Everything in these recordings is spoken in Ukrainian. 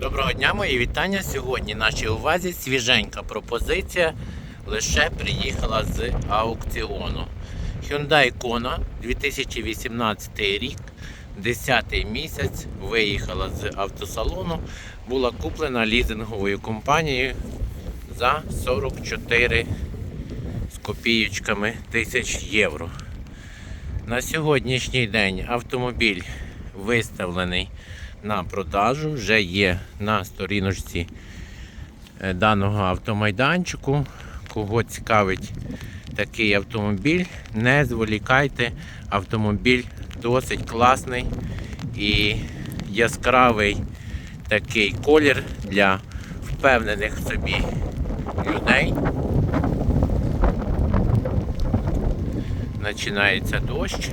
Доброго дня, мої вітання. Сьогодні нашій увазі свіженька пропозиція. Лише приїхала з аукціону. Hyundai Kona 2018 рік, 10 місяць, виїхала з автосалону, була куплена лізинговою компанією за 44 з копійочками тисяч євро. На сьогоднішній день автомобіль виставлений на продажу, вже є на сторіночці е, даного автомайданчику. Кого цікавить такий автомобіль, не зволікайте. Автомобіль досить класний і яскравий такий колір для впевнених в собі людей. Починається дощ.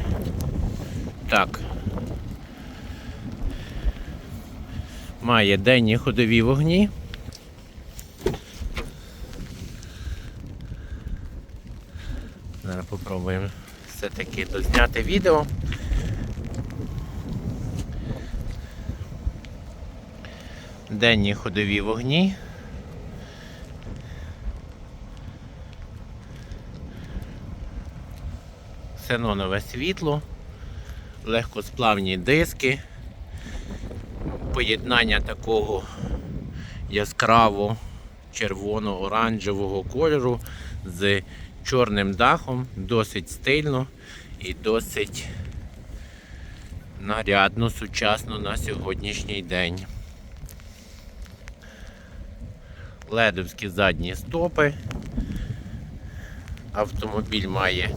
Так. Має денні ходові вогні. Зараз попробуємо все-таки дозняти відео. Денні ходові вогні. Ксенонове світло, легкосплавні диски, поєднання такого яскраво червоно-оранжевого кольору з чорним дахом, досить стильно і досить нарядно, сучасно на сьогоднішній день. Ледовські задні стопи. Автомобіль має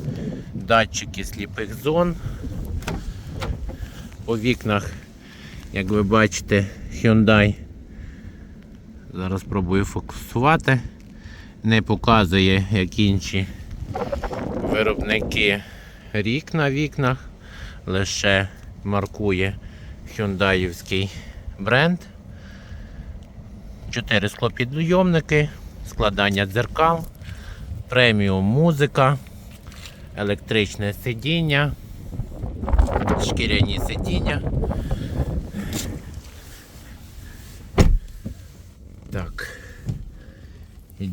датчики сліпих зон. По вікнах, як ви бачите, Hyundai. Зараз спробую фокусувати. Не показує, як інші виробники рік на вікнах, лише маркує Hyundaiівський бренд. Чотири склопідйомники, складання дзеркал, преміум музика, електричне сидіння, шкіряні сидіння. Так.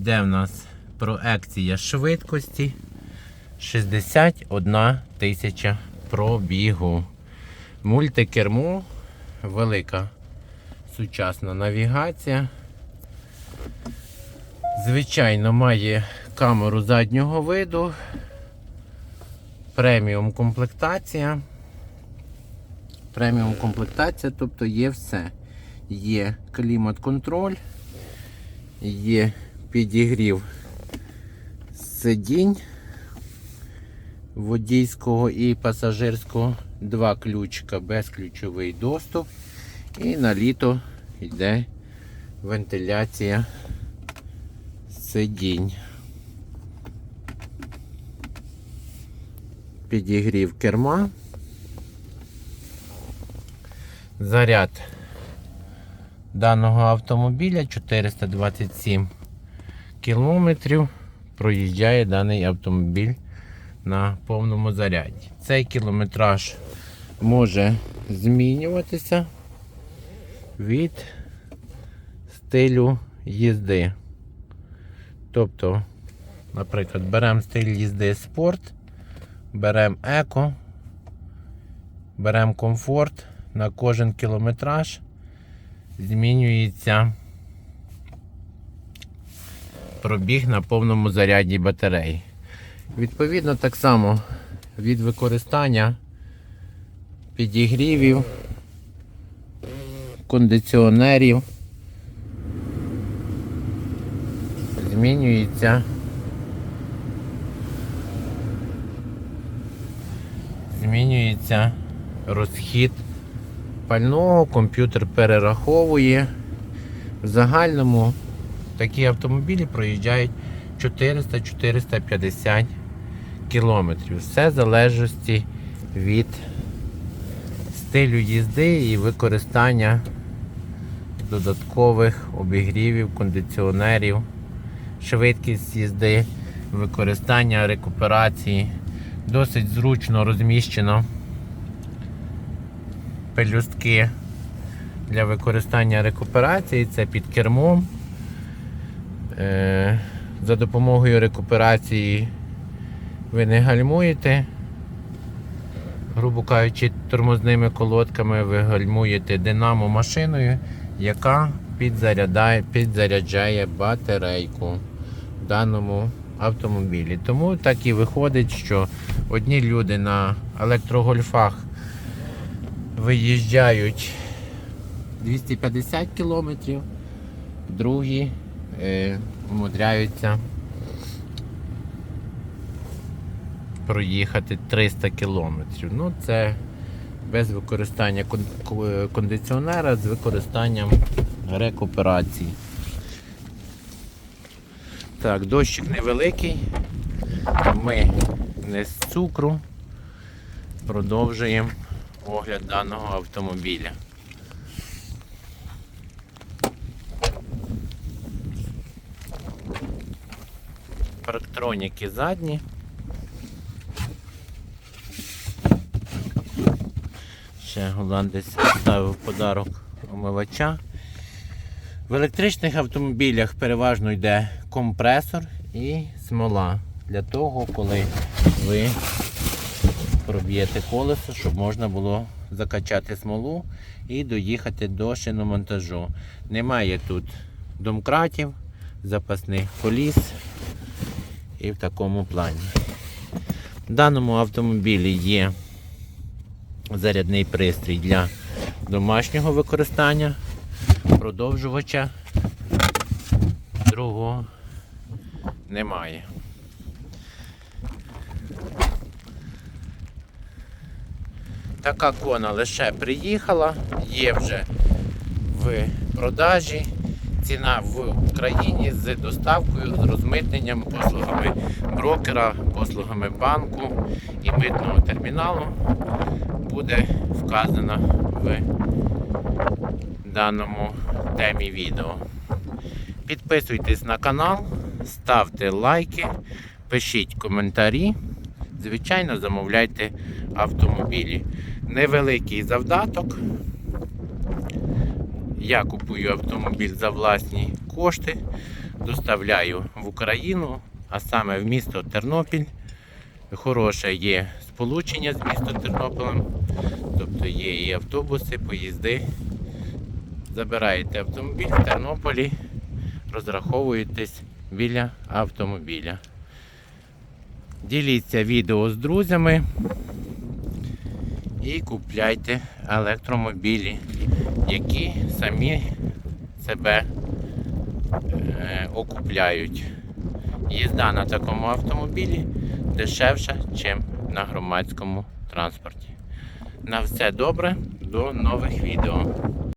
Йде в нас проекція швидкості 61 тисяча пробігу. Мультикермо, велика сучасна навігація. Звичайно, має камеру заднього виду, преміум комплектація. Преміум комплектація, тобто є все. Є клімат-контроль, є підігрів сидінь водійського і пасажирського, два ключика, безключовий доступ. І на літо йде вентиляція сидінь. Підігрів керма. Заряд даного автомобіля 427 кілометрів проїжджає даний автомобіль на повному заряді. Цей кілометраж може змінюватися від стилю їзди. Тобто, наприклад, беремо стиль їзди спорт, беремо еко, беремо комфорт на кожен кілометраж змінюється пробіг на повному заряді батареї. Відповідно, так само від використання підігрівів, кондиціонерів змінюється змінюється розхід пального, комп'ютер перераховує. В загальному такі автомобілі проїжджають 400-450 кілометрів. Все в залежності від стилю їзди і використання додаткових обігрівів, кондиціонерів, швидкість їзди, використання рекуперації. Досить зручно розміщено пелюстки для використання рекуперації, це під кермом. Е, За допомогою рекуперації ви не гальмуєте, грубо кажучи, тормозними колодками ви гальмуєте динамо машиною, яка підзаряджає, підзаряджає батарейку в даному автомобілі. Тому так і виходить, що одні люди на електрогольфах виїжджають 250 кілометрів, другі е, умудряються проїхати 300 кілометрів. Ну, це без використання кондиціонера з використанням рекуперації. Так, дощик невеликий. Ми не з цукру. Продовжуємо огляд даного автомобіля. Парктроніки задні. Ще голландець ставив подарок омивача. В електричних автомобілях переважно йде компресор і смола для того, коли ви проб'єте колесо, щоб можна було закачати смолу і доїхати до шиномонтажу. Немає тут домкратів, запасних коліс і в такому плані. В даному автомобілі є зарядний пристрій для домашнього використання, продовжувача другого немає. Така кона лише приїхала, є вже в продажі. Ціна в Україні з доставкою, з розмитненням, послугами брокера, послугами банку і митного терміналу буде вказана в даному темі відео. Підписуйтесь на канал, ставте лайки, пишіть коментарі. Звичайно, замовляйте автомобілі. Невеликий завдаток. Я купую автомобіль за власні кошти, доставляю в Україну, а саме в місто Тернопіль. Хороше є сполучення з містом Тернопілем, тобто є і автобуси, поїзди. Забираєте автомобіль в Тернополі, розраховуєтесь біля автомобіля. Діліться відео з друзями і купляйте електромобілі, які самі себе е, окупляють. Їзда на такому автомобілі дешевша, ніж на громадському транспорті. На все добре, до нових відео.